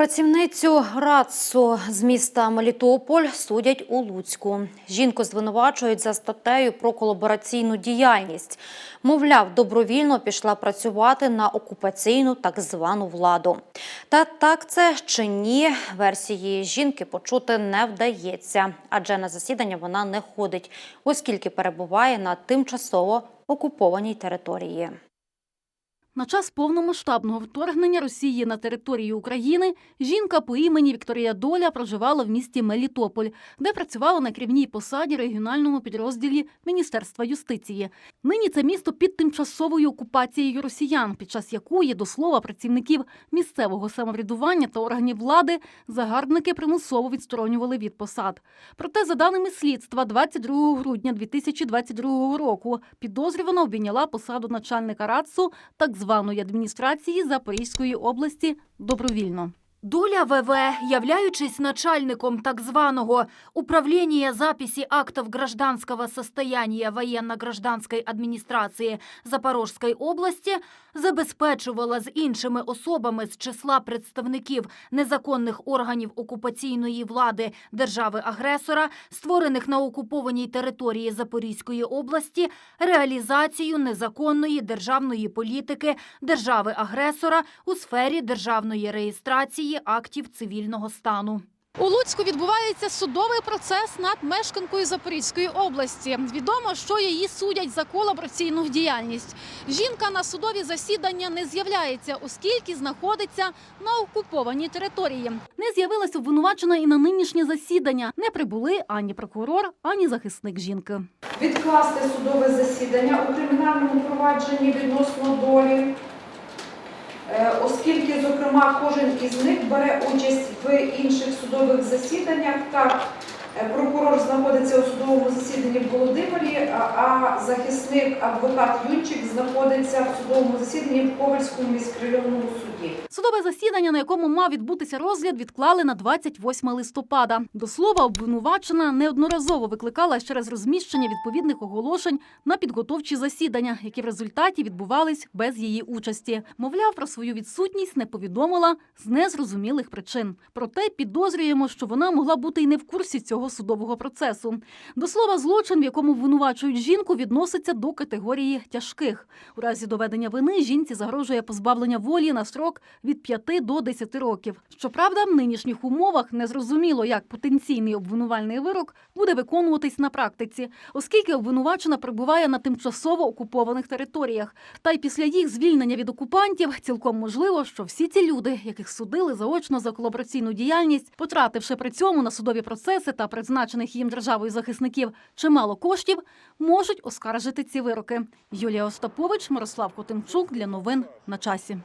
Працівницю РАЦУ з міста Мелітополь судять у Луцьку. Жінку звинувачують за статтею про колабораційну діяльність. Мовляв, добровільно пішла працювати на окупаційну так звану владу. Та так це чи ні, версії жінки почути не вдається, адже на засідання вона не ходить, оскільки перебуває на тимчасово окупованій території. На час повномасштабного вторгнення Росії на територію України жінка по імені Вікторія Доля проживала в місті Мелітополь, де працювала на керівній посаді регіональному підрозділі Міністерства юстиції. Нині це місто під тимчасовою окупацією росіян, під час якої, до слова, працівників місцевого самоврядування та органів влади загарбники примусово відсторонювали від посад. Проте, за даними слідства, 22 грудня 2022 року підозрювана обійняла посаду начальника РАЦУ так званої адміністрації Запорізької області добровільно. Доля ВВ, являючись начальником так званого Управления записи актов гражданского состояния военно-гражданской адміністрації Запорожської області, забезпечувала з іншими особами з числа представників незаконних органів окупаційної влади держави-агресора, створених на окупованій території Запорізької області, реалізацію незаконної державної політики держави-агресора у сфері державної реєстрації актів цивільного стану. У Луцьку відбувається судовий процес над мешканкою Запорізької області. Відомо, що її судять за колабораційну діяльність. Жінка на судові засідання не з'являється, оскільки знаходиться на окупованій території. Не з'явилась обвинувачена і на нинішнє засідання. Не прибули ані прокурор, ані захисник жінки. відкласти судове засідання у кримінальному провадженні відносно долі, оскільки, зокрема, кожен із них бере участь в інших судових засіданнях. Так, е, прокурор знаходиться у судовому засіданні в Володимирі, а захисник адвокат Юнчик знаходиться в судовому засіданні в Ковальському міськрайонному суді. Судове засідання, на якому мав відбутися розгляд, відклали на 28 листопада. До слова, обвинувачена неодноразово викликала через розміщення відповідних оголошень на підготовчі засідання, які в результаті відбувались без її участі. Мовляв, про свою відсутність не повідомила з незрозумілих причин. Проте підозрюємо, що вона могла бути й не в курсі цього судового процесу. До слова, злочин, в якому обвинувачують жінку, відноситься до категорії тяжких. У разі доведення вини жінці загрожує позбавлення волі на строк від 5 до 10 років. Щоправда, в нинішніх умовах незрозуміло, як потенційний обвинувальний вирок буде виконуватись на практиці, оскільки обвинувачена перебуває на тимчасово окупованих територіях. Та й після їх звільнення від окупантів цілком можливо, що всі ці люди, яких судили заочно за колабораційну діяльність, потративши при цьому на судові процеси та призначених їм державою захисників чимало коштів, можуть оскаржити ці вироки. Юлія Остапович, Мирослав Котимчук для новин на часі.